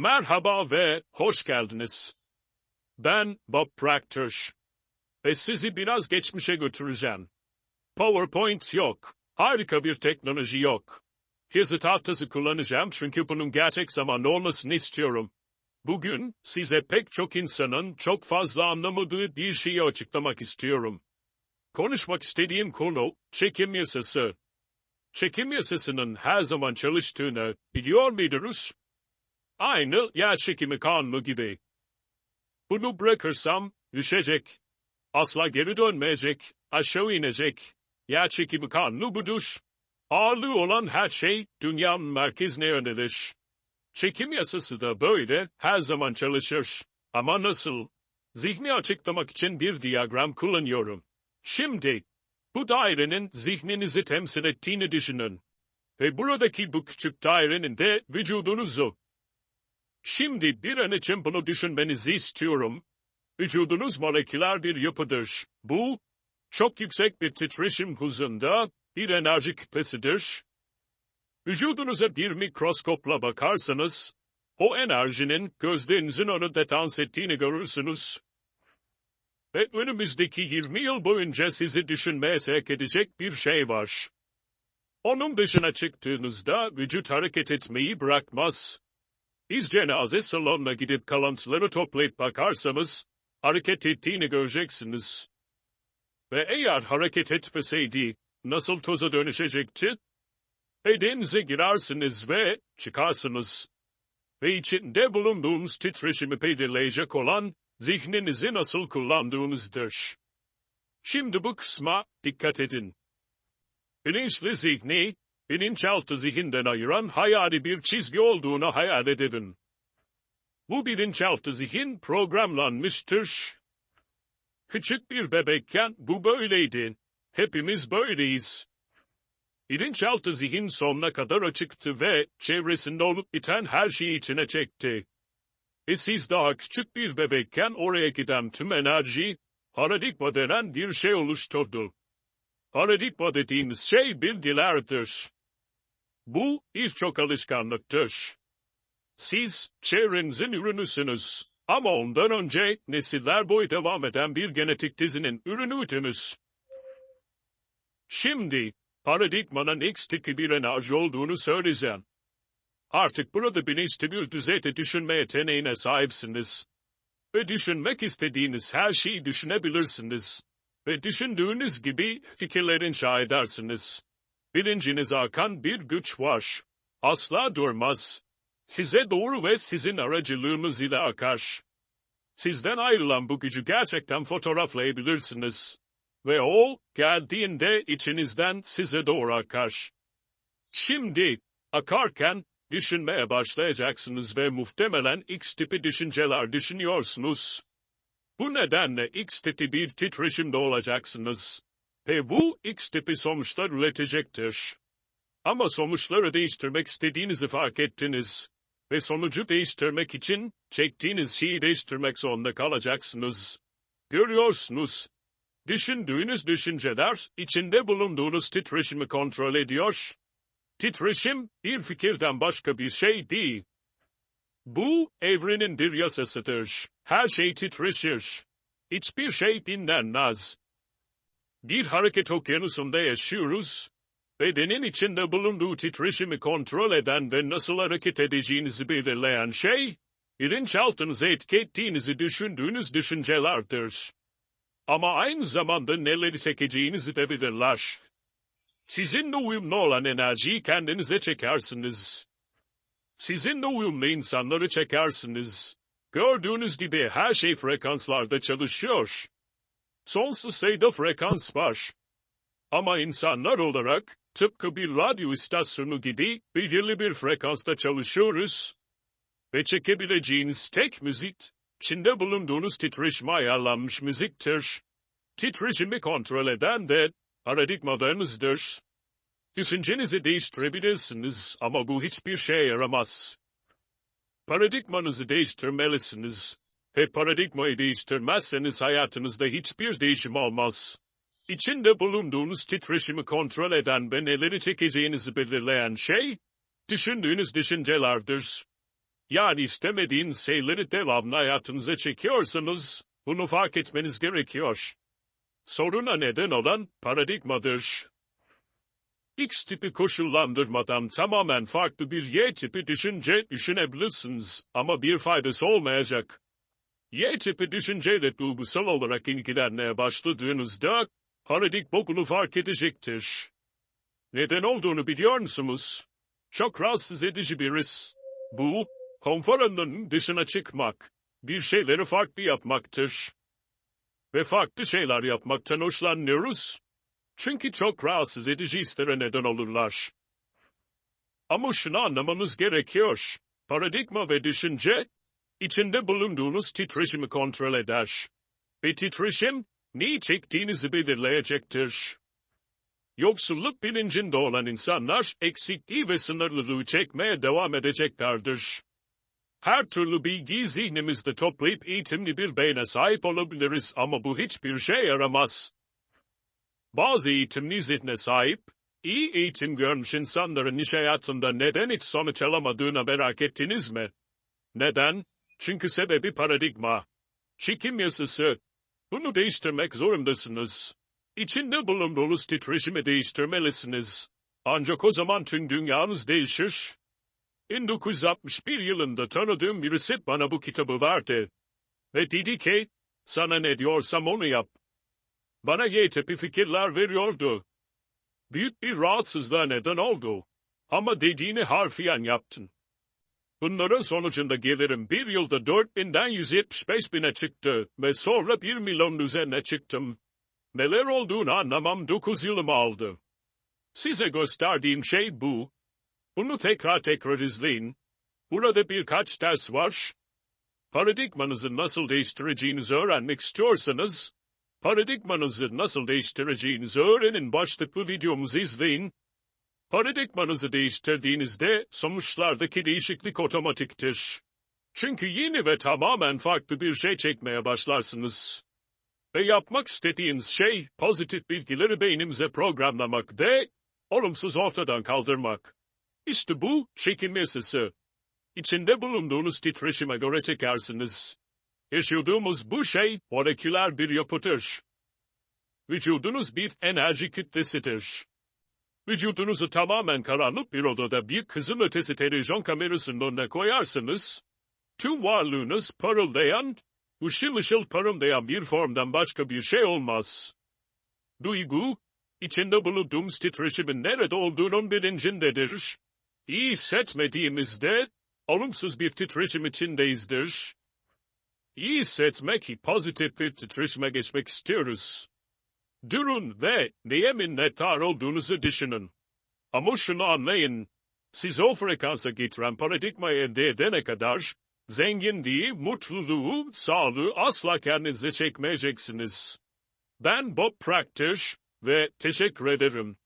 Merhaba ve hoş geldiniz. Ben Bob Proctor. Ve sizi biraz geçmişe götüreceğim. PowerPoint yok. Harika bir teknoloji yok. Yazı tahtası kullanacağım çünkü bunun gerçek zamanlı olmasını istiyorum. Bugün size pek çok insanın çok fazla anlamadığı bir şeyi açıklamak istiyorum. Konuşmak istediğim konu çekim yasası. Çekim yasasının her zaman çalıştığını biliyor muydunuz? Aynı yer çekimi kanunu gibi. Bunu bırakırsam düşecek. Asla geri dönmeyecek, aşağı inecek. Yer çekimi kanunu budur. Ağırlığı olan her şey dünyanın merkezine yönelir. Çekim yasası da böyle her zaman çalışır. Ama nasıl? Zihni açıklamak için bir diyagram kullanıyorum. Şimdi, bu dairenin zihninizi temsil ettiğini düşünün. Ve buradaki bu küçük dairenin de vücudunuzu. Şimdi bir an için bunu düşünmenizi istiyorum. Vücudunuz moleküler bir yapıdır. Bu, çok yüksek bir titreşim hızında bir enerji kütlesidir. Vücudunuza bir mikroskopla bakarsanız, o enerjinin gözlerinizin önünde dans ettiğini görürsünüz. Ve önümüzdeki 20 yıl boyunca sizi düşünmeye sevk edecek bir şey var. Onun dışına çıktığınızda vücut hareket etmeyi bırakmaz. Biz cenaze salonuna gidip kalıntıları toplayıp bakarsanız, hareket ettiğini göreceksiniz. Ve eğer hareket etmeseydi, nasıl toza dönüşecekti? E denize girersiniz ve çıkarsınız. Ve içinde bulunduğunuz titreşimi belirleyecek olan, zihninizi nasıl kullandığınızdır. Şimdi bu kısma dikkat edin. Bilinçli zihni, bilinçaltı zihinden ayıran hayali bir çizgi olduğunu hayal edin. Bu bilinçaltı zihin programlanmıştır. Küçük bir bebekken bu böyleydi. Hepimiz böyleyiz. Bilinçaltı zihin sonuna kadar açıktı ve çevresinde olup biten her şeyi içine çekti. E siz daha küçük bir bebekken oraya giden tüm enerji, paradigma denen bir şey oluşturdu. Paradigma dediğimiz şey bilgilerdir. Bu birçok alışkanlıktır. Siz çevrenizin ürünüsünüz. Ama ondan önce nesiller boyu devam eden bir genetik dizinin ürünüydünüz. Şimdi paradigmanın X tipi bir enerji olduğunu söyleyeceğim. Artık burada bilinçli bir düzeyde düşünme yeteneğine sahipsiniz. Ve düşünmek istediğiniz her şeyi düşünebilirsiniz. Ve düşündüğünüz gibi fikirler inşa edersiniz. Bilincinize akan bir güç var. Asla durmaz. Size doğru ve sizin aracılığınız ile akar. Sizden ayrılan bu gücü gerçekten fotoğraflayabilirsiniz. Ve o, geldiğinde içinizden size doğru akar. Şimdi, akarken, düşünmeye başlayacaksınız ve muhtemelen X tipi düşünceler düşünüyorsunuz. Bu nedenle X tipi bir titreşimde olacaksınız. Ve bu X tipi sonuçlar üretecektir. Ama sonuçları değiştirmek istediğinizi fark ettiniz. Ve sonucu değiştirmek için çektiğiniz şeyi değiştirmek zorunda kalacaksınız. Görüyorsunuz. Düşündüğünüz düşünceler içinde bulunduğunuz titreşimi kontrol ediyor. Titreşim bir fikirden başka bir şey değil. Bu evrenin bir yasasıdır. Her şey titreşir. Hiçbir şey dinlenmez. Bir hareket okyanusunda yaşıyoruz. Bedenin içinde bulunduğu titreşimi kontrol eden ve nasıl hareket edeceğinizi belirleyen şey, bilinçaltınıza etki ettiğinizi düşündüğünüz düşüncelerdir. Ama aynı zamanda neleri çekeceğinizi de belirler. Sizinle uyumlu olan enerjiyi kendinize çekersiniz. Sizinle uyumlu insanları çekersiniz. Gördüğünüz gibi her şey frekanslarda çalışıyor. Sonsuz sayıda frekans var. Ama insanlar olarak tıpkı bir radyo istasyonu gibi belirli bir frekansta çalışıyoruz. Ve çekebileceğiniz tek müzik, içinde bulunduğunuz titreşime ayarlanmış müziktir. Titreşimi kontrol eden de paradigmalarınızdır. Düşüncenizi değiştirebilirsiniz ama bu hiçbir şeye yaramaz. Paradigmanızı değiştirmelisiniz. Ve paradigmayı değiştirmezseniz hayatınızda hiçbir değişim olmaz. İçinde bulunduğunuz titreşimi kontrol eden ve neleri çekeceğinizi belirleyen şey, düşündüğünüz düşüncelerdir. Yani istemediğin şeyleri devamlı hayatınıza çekiyorsanız, bunu fark etmeniz gerekiyor. Soruna neden olan paradigmadır. X tipi koşullandırmadan tamamen farklı bir Y tipi düşünce düşünebilirsiniz ama bir faydası olmayacak. Y tipi düşünceyle duygusal olarak ilgilenmeye başladığınızda paradigma bunu fark edecektir. Neden olduğunu biliyor musunuz? Çok rahatsız edici bir. Bu, konfor dışına çıkmak, bir şeyleri farklı yapmaktır. Ve farklı şeyler yapmaktan hoşlanıyoruz. Çünkü çok rahatsız edici hislere neden olurlar. Ama şunu anlamanız gerekiyor. Paradigma ve düşünce, içinde bulunduğunuz titreşimi kontrol eder. Ve titreşim, neyi çektiğinizi belirleyecektir. Yoksulluk bilincinde olan insanlar, eksikliği ve sınırlılığı çekmeye devam edeceklerdir. Her türlü bilgiyi zihnimizde toplayıp eğitimli bir beyne sahip olabiliriz ama bu hiçbir şey yaramaz. Bazı eğitimli zihne sahip, iyi eğitim görmüş insanların iş hayatında neden hiç sonuç alamadığına merak ettiniz mi? Neden? Çünkü sebebi paradigma. Çekim yasası. Bunu değiştirmek zorundasınız. İçinde bulunduğunuz titreşimi değiştirmelisiniz. Ancak o zaman tüm dünyanız değişir. 1961 yılında tanıdığım birisi bana bu kitabı verdi. Ve dedi ki, sana ne diyorsam onu yap. Bana Y tipi fikirler veriyordu. Büyük bir rahatsızlığa neden oldu. Ama dediğini harfiyen yaptın. Bunların sonucunda gelirim bir yılda 4000'den 175 bine çıktı ve sonra 1 milyon üzerine çıktım. Neler olduğunu anlamam 9 yılımı aldı. Size gösterdiğim şey bu. Bunu tekrar tekrar izleyin. Burada birkaç ders var. Paradigmanızı nasıl değiştireceğinizi öğrenmek istiyorsanız, paradigmanızı nasıl değiştireceğinizi öğrenin başlıklı videomuzu izleyin. Paradigmanızı değiştirdiğinizde sonuçlardaki değişiklik otomatiktir. Çünkü yeni ve tamamen farklı bir şey çekmeye başlarsınız. Ve yapmak istediğiniz şey pozitif bilgileri beynimize programlamak ve olumsuz ortadan kaldırmak. İşte bu çekim yasası. İçinde bulunduğunuz titreşime göre çekersiniz. Yaşadığımız bu şey moleküler bir yapıdır. Vücudunuz bir enerji kütlesidir. Vücudunuzu tamamen karanlık bir odada bir kızım ötesi televizyon kamerasının önüne koyarsanız, tüm varlığınız parıldayan, ışıl ışıl parıldayan bir formdan başka bir şey olmaz. Duygu, içinde bulunduğumuz titreşimin nerede olduğunun bilincindedir. İyi hissetmediğimizde, olumsuz bir titreşim içindeyizdir. İyi hissetmek, pozitif bir titreşime geçmek istiyoruz. Durun ve neye minnettar olduğunuzu düşünün. Ama şunu anlayın, siz o frekansa getiren paradigmayı elde edene kadar, zenginliği, mutluluğu, sağlığı asla kendinize çekmeyeceksiniz. Ben Bob Proctor ve teşekkür ederim.